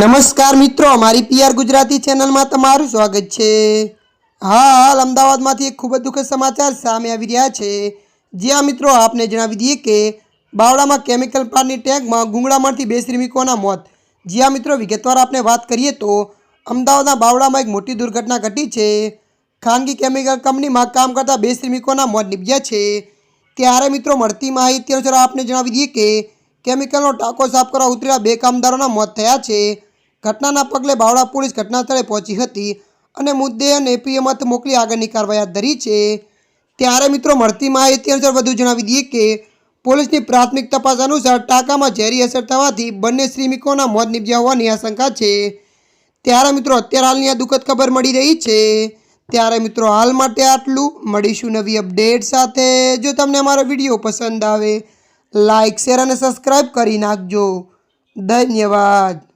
નમસ્કાર મિત્રો, અમારી પીઆર ગુજરાતી ચેનલમાં તમારું સ્વાગત છે. હા હાલ અમદાવાદમાંથી એક ખૂબ જ દુઃખદ સમાચાર સામે આવી રહ્યા છે. જ્યાં મિત્રો, આપને જણાવી દઈએ કે બાવળામાં કેમિકલ પ્લાન્ટની ટેન્કમાં ગુંગળામણથી બે શ્રમિકોના મોત. જ્યાં મિત્રો, વિગતવાર આપણે વાત કરીએ તો અમદાવાદના બાવળામાં એક મોટી દુર્ઘટના ઘટી છે. ખાનગી કેમિકલ કંપનીમાં કામ કરતા બે શ્રમિકોના મોત નીપજ્યા છે. ત્યારે મિત્રો, મળતી માહિતી અનુસાર આપને જણાવી દઈએ કે કેમિકલનો ટાંકો સાફ કરવા ઉતરેલા બે કામદારોના મોત થયા છે. ઘટનાના પગલે બાવળા પોલીસ ઘટના સ્થળે પહોંચી હતી અને મુદ્દે અને એપીએમત મોકલી આગળની કાર્યવાહી હાથ ધરી છે. ત્યારે મિત્રો, મળતી માહિતી અનુસાર વધુ જણાવી દઈએ કે પોલીસની પ્રાથમિક તપાસ અનુસાર ટાંકામાં ઝેરી અસર થવાથી બંને શ્રમિકોના મોત નિપજ્યા હોવાની આશંકા છે. ત્યારે મિત્રો, અત્યારે હાલની આ દુઃખદ ખબર મળી રહી છે. ત્યારે મિત્રો, હાલ માટે આટલું. મળીશું નવી અપડેટ સાથે. જો તમને અમારો વીડિયો પસંદ આવે લાઇક શેર અને સબસ્ક્રાઈબ કરી નાખજો. ધન્યવાદ.